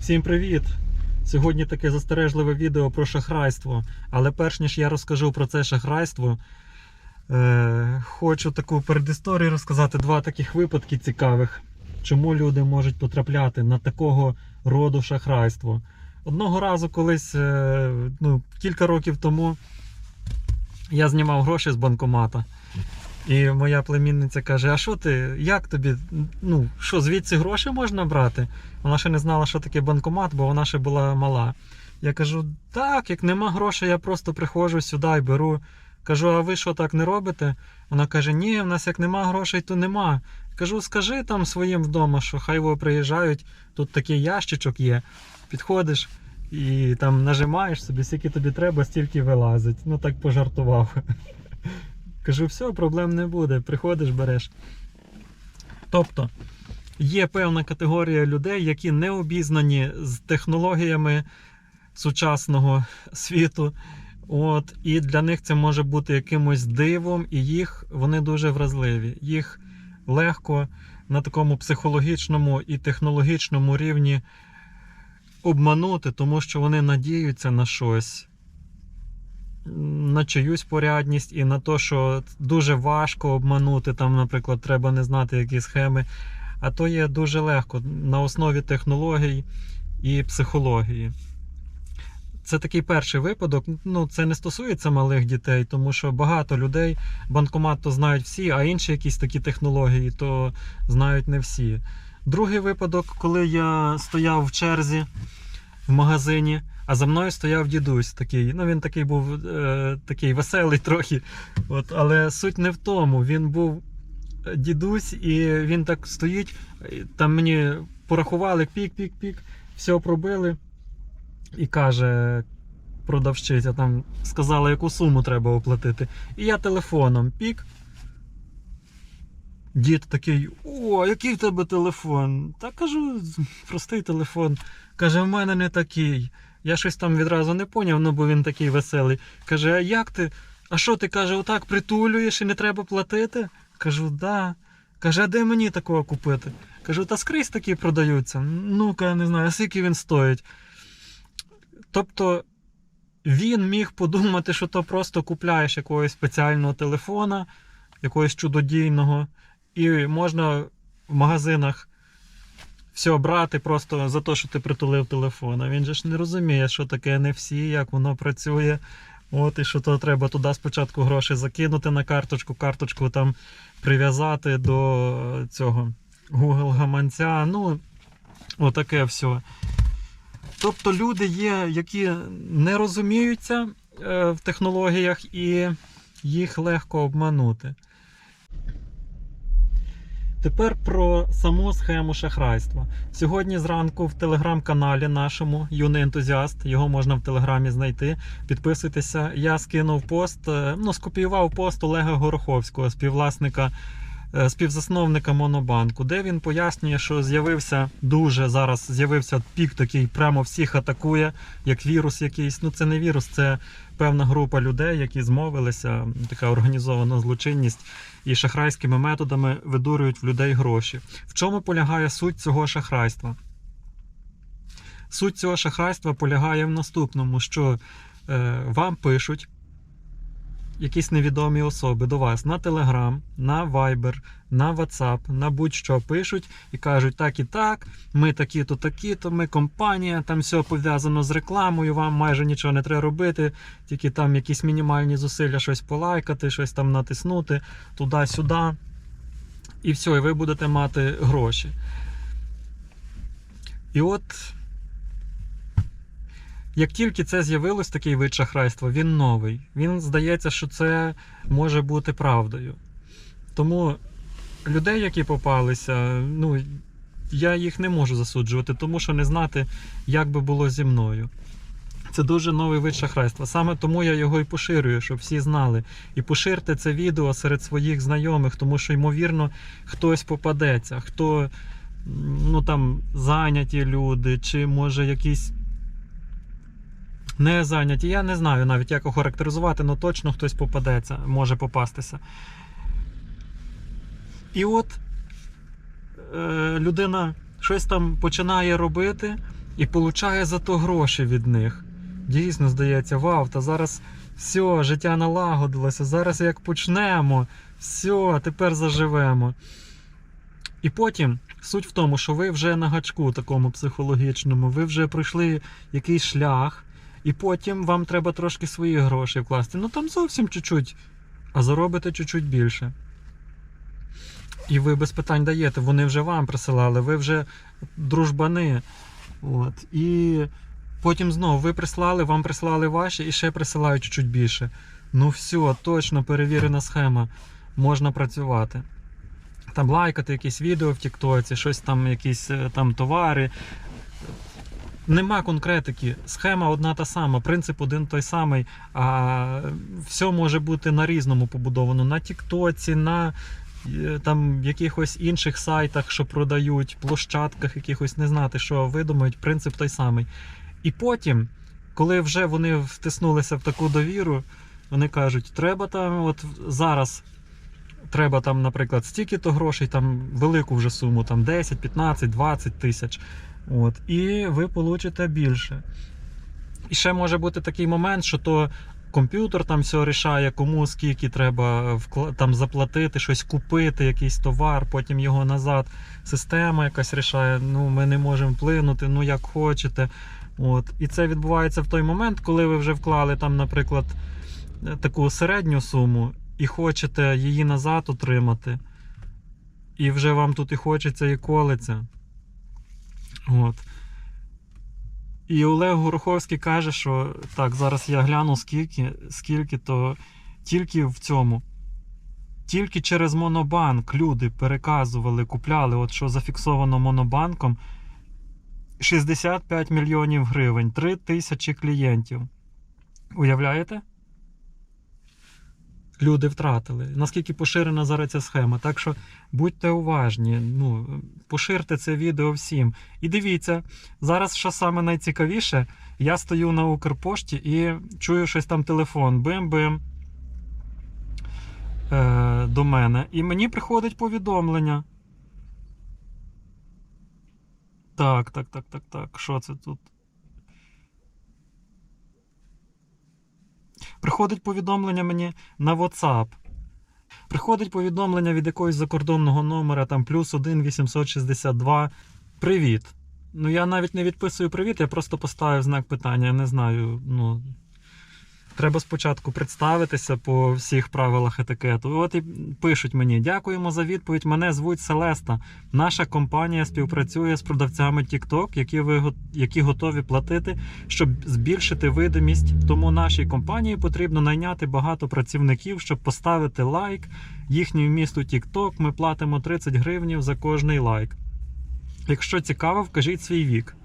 Всім привіт! Сьогодні таке застережливе відео про шахрайство. Але перш ніж я розкажу про це шахрайство, е, хочу таку передісторію розказати два таких випадки цікавих, чому люди можуть потрапляти на такого роду шахрайство. Одного разу колись, е, ну, кілька років тому, я знімав гроші з банкомата. І моя племінниця каже: А що ти, як тобі? Ну, що, звідси гроші можна брати? Вона ще не знала, що таке банкомат, бо вона ще була мала. Я кажу: так, як нема грошей, я просто приходжу сюди і беру. Кажу, а ви що так не робите? Вона каже: Ні, в нас як нема грошей, то нема. Кажу, скажи там своїм вдома, що хай во приїжджають, тут такий ящичок є. Підходиш і там нажимаєш собі, скільки тобі треба, стільки вилазить. Ну так пожартував. Кажу, все, проблем не буде. Приходиш, береш. Тобто є певна категорія людей, які не обізнані з технологіями сучасного світу. От, і для них це може бути якимось дивом, і їх вони дуже вразливі. Їх легко на такому психологічному і технологічному рівні обманути, тому що вони надіються на щось на чиюсь порядність і на те, що дуже важко обманути. Там, наприклад, треба не знати які схеми. А то є дуже легко на основі технологій і психології. Це такий перший випадок. Ну, це не стосується малих дітей, тому що багато людей банкомат то знають всі, а інші якісь такі технології то знають не всі. Другий випадок, коли я стояв в черзі в магазині, а за мною стояв дідусь такий. Ну він такий був е, такий веселий трохи. От, але суть не в тому. Він був дідусь, і він так стоїть. Там мені порахували пік-пік-пік, все пробили. І каже продавщиця, там сказала, яку суму треба оплатити. І я телефоном пік. Дід такий, о, який в тебе телефон? Та кажу, простий телефон. Каже, в мене не такий. Я щось там відразу не поняв, ну бо він такий веселий. Каже, а як ти? А що ти каже, отак притулюєш і не треба платити? Кажу, да. Каже, а де мені такого купити? Кажу, та скрізь такі продаються. Ну-ка, не знаю, скільки він стоїть. Тобто він міг подумати, що то просто купляєш якогось спеціального телефона, якогось чудодійного, і можна в магазинах все брати просто за те, що ти притулив телефон. А він же ж не розуміє, що таке NFC, як воно працює. От, і що то треба туди спочатку гроші закинути на карточку, карточку там прив'язати до цього Google гаманця. Ну, отаке все. Тобто люди є, які не розуміються е, в технологіях і їх легко обманути. Тепер про саму схему шахрайства. Сьогодні зранку в телеграм-каналі нашому юний ентузіаст, його можна в телеграмі знайти. Підписуйтеся. Я скинув пост, е, ну, скопіював пост Олега Гороховського, співвласника, співзасновника Монобанку, де він пояснює, що з'явився дуже зараз з'явився пік такий, прямо всіх атакує, як вірус якийсь. Ну, це не вірус, це певна група людей, які змовилися, така організована злочинність і шахрайськими методами видурюють в людей гроші. В чому полягає суть цього шахрайства? Суть цього шахрайства полягає в наступному, що е, вам пишуть якісь невідомі особи до вас на Telegram, на Viber, на WhatsApp, на будь-що пишуть і кажуть, так і так, ми такі-то, такі-то, ми компанія, там все пов'язано з рекламою, вам майже нічого не треба робити, тільки там якісь мінімальні зусилля, щось полайкати, щось там натиснути туди-сюди. І все, і ви будете мати гроші. І от, як тільки це з'явилось, такий вид шахрайства, він новий. Він здається, що це може бути правдою. Тому людей, які попалися, ну, я їх не можу засуджувати, тому що не знати, як би було зі мною. Це дуже новий вид шахрайства. Саме тому я його і поширюю, щоб всі знали. І поширте це відео серед своїх знайомих, тому що, ймовірно, хтось попадеться, хто ну там зайняті люди, чи може якісь не зайняті. Я не знаю навіть, як охарактеризувати, але точно хтось попадеться, може попастися. І от е, людина щось там починає робити, і получає за то гроші від них. Дійсно здається, вау, та зараз все, життя налагодилося. Зараз як почнемо, все, тепер заживемо. І потім суть в тому, що ви вже на гачку такому психологічному, ви вже пройшли якийсь шлях, і потім вам треба трошки свої гроші вкласти. Ну там зовсім чуть-чуть, а заробите чуть-чуть більше. І ви без питань даєте, вони вже вам присилали, ви вже дружбани. От. І потім знову ви прислали, вам прислали ваші і ще присилають чуть-чуть більше. Ну все, точно перевірена схема. Можна працювати. Там лайкати якісь відео в Тіктоці, щось там, якісь е, там товари. Нема конкретики. Схема одна та сама, принцип один той самий, а все може бути на різному побудовано. На Тіктоці, на е, там якихось інших сайтах, що продають, площадках якихось не знати, що видумають, принцип той самий. І потім, коли вже вони втиснулися в таку довіру, вони кажуть, треба там, от зараз треба там, наприклад, стільки-то грошей, там велику вже суму, там 10, 15, 20 тисяч. От, і ви получите більше. І ще може бути такий момент, що то комп'ютер там все рішає, кому скільки треба там заплатити, щось купити, якийсь товар, потім його назад. Система якась рішає, ну ми не можемо вплинути, ну як хочете. От. І це відбувається в той момент, коли ви вже вклали там, наприклад, таку середню суму і хочете її назад отримати. І вже вам тут і хочеться, і колиться. От. І Олег Гороховський каже, що так, зараз я гляну скільки, скільки то тільки в цьому. Тільки через Монобанк люди переказували, купляли, от що зафіксовано Монобанком 65 мільйонів гривень, 3 тисячі клієнтів. Уявляєте? Люди втратили. Наскільки поширена зараз ця схема. Так що будьте уважні, ну, поширте це відео всім. І дивіться, зараз що саме найцікавіше, я стою на Укрпошті і чую щось там телефон. Бим-бим. Е, до мене. І мені приходить повідомлення. Так, так, так, так, так. Що це тут? Приходить повідомлення мені на WhatsApp. Приходить повідомлення від якогось закордонного номера, там плюс 1 862. Привіт. Ну я навіть не відписую привіт, я просто поставив знак питання. Я не знаю. Ну, треба спочатку представитися по всіх правилах етикету. От і пишуть мені: дякуємо за відповідь. Мене звуть Селеста. Наша компанія співпрацює з продавцями TikTok, які ви які готові платити, щоб збільшити видимість. Тому нашій компанії потрібно найняти багато працівників, щоб поставити лайк їхньому місту TikTok. Ми платимо 30 гривнів за кожний лайк. Якщо цікаво, вкажіть свій вік.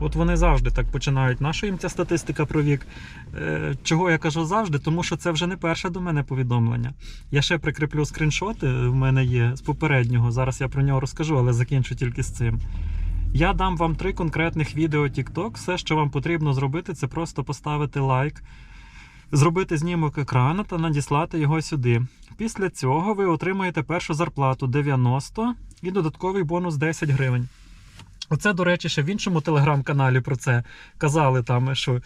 От вони завжди так починають. Наша їм ця статистика про вік? Е, чого я кажу завжди? Тому що це вже не перше до мене повідомлення. Я ще прикріплю скріншоти, в мене є з попереднього. Зараз я про нього розкажу, але закінчу тільки з цим. Я дам вам три конкретних відео TikTok. Все, що вам потрібно зробити, це просто поставити лайк, зробити знімок екрану та надіслати його сюди. Після цього ви отримаєте першу зарплату 90 і додатковий бонус 10 гривень. Оце, до речі, ще в іншому телеграм-каналі про це казали там, що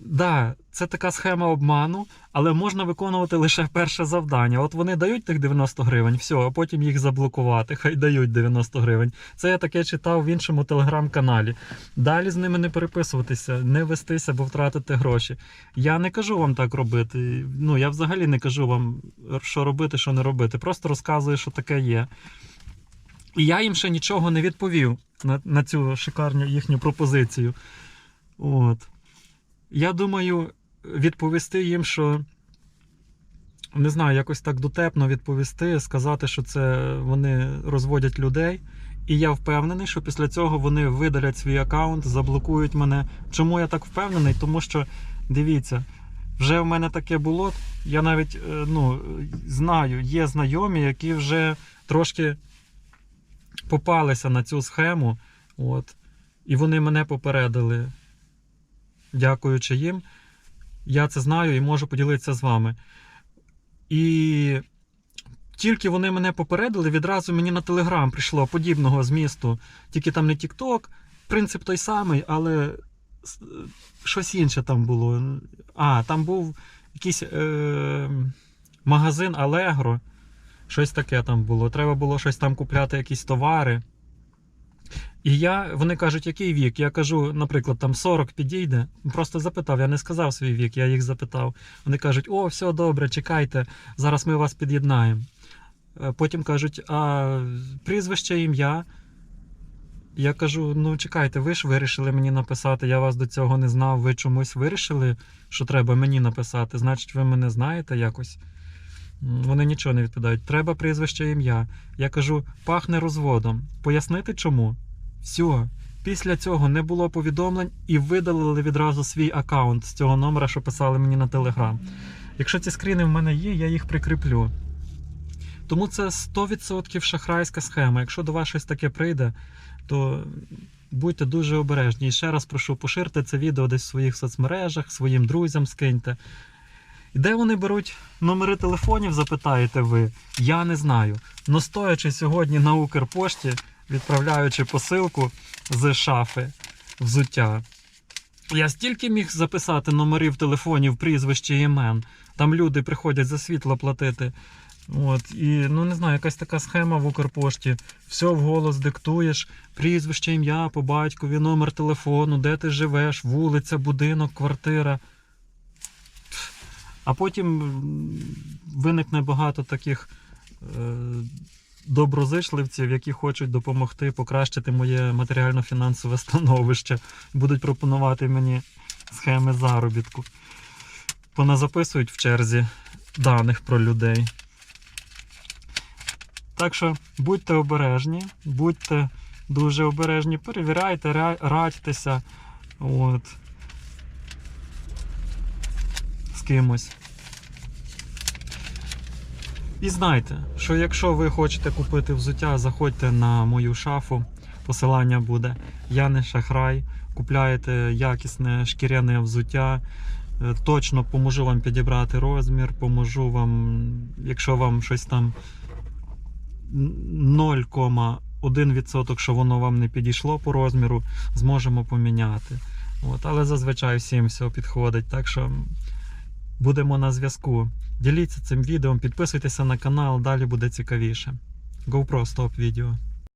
да, це така схема обману, але можна виконувати лише перше завдання. От вони дають тих 90 гривень, все, а потім їх заблокувати. Хай дають 90 гривень. Це я таке читав в іншому телеграм-каналі. Далі з ними не переписуватися, не вестися, бо втратите гроші. Я не кажу вам так робити. Ну я взагалі не кажу вам, що робити, що не робити. Просто розказую, що таке є. І я їм ще нічого не відповів на, на цю шикарну їхню пропозицію. От. Я думаю, відповісти їм, що не знаю, якось так дотепно відповісти, сказати, що це вони розводять людей. І я впевнений, що після цього вони видалять свій аккаунт, заблокують мене. Чому я так впевнений? Тому що дивіться, вже в мене таке було. Я навіть е, ну, знаю, є знайомі, які вже трошки попалися на цю схему. От, і вони мене попередили. Дякуючи їм, я це знаю і можу поділитися з вами. І тільки вони мене попередили, відразу мені на телеграм прийшло подібного змісту, тільки там не TikTok, принцип той самий, але щось інше там було. А, там був якийсь е, магазин Allegro. Щось таке там було. Треба було щось там купляти, якісь товари. І я, вони кажуть, який вік? Я кажу, наприклад, там 40 підійде. Просто запитав, я не сказав свій вік, я їх запитав. Вони кажуть, о, все добре, чекайте, зараз ми вас під'єднаємо. Е, Потім кажуть, а прізвище, ім'я. Я кажу: ну чекайте, ви ж вирішили мені написати, я вас до цього не знав. Ви чомусь вирішили, що треба мені написати. Значить, ви мене знаєте якось. Вони нічого не відповідають. Треба прізвище ім'я. Я кажу, пахне розводом. Пояснити чому? Все. Після цього не було повідомлень і видалили відразу свій аккаунт з цього номера, що писали мені на телеграм. Якщо ці скріни в мене є, я їх прикріплю. Тому це 100% шахрайська схема. Якщо до вас щось таке прийде, то будьте дуже обережні. І ще раз прошу, поширте це відео десь в своїх соцмережах, своїм друзям скиньте. І де вони беруть номери телефонів, запитаєте ви? Я не знаю. Но стоячи сьогодні на Укрпошті, відправляючи посилку з шафи взуття. Я стільки міг записати номерів телефонів, прізвище імен. Там люди приходять за світло платити. От, і ну не знаю, якась така схема в Укрпошті. Все вголос диктуєш, прізвище, ім'я по батькові, номер телефону, де ти живеш, вулиця, будинок, квартира. А потім виникне багато таких е, доброзичливців, які хочуть допомогти покращити моє матеріально-фінансове становище. Будуть пропонувати мені схеми заробітку. Поназаписують в черзі даних про людей. Так що будьте обережні, будьте дуже обережні, перевіряйте, радьтеся от, з кимось. І знайте, що якщо ви хочете купити взуття, заходьте на мою шафу. Посилання буде. Я не шахрай. Купляєте якісне шкіряне взуття. Е, Точно поможу вам підібрати розмір, поможу вам, якщо вам щось там 0,1%, що воно вам не підійшло по розміру, зможемо поміняти. От, але зазвичай всім все підходить. Так що будемо на зв'язку. Діліться цим відео, підписуйтеся на канал, далі буде цікавіше. GoPro стоп відео.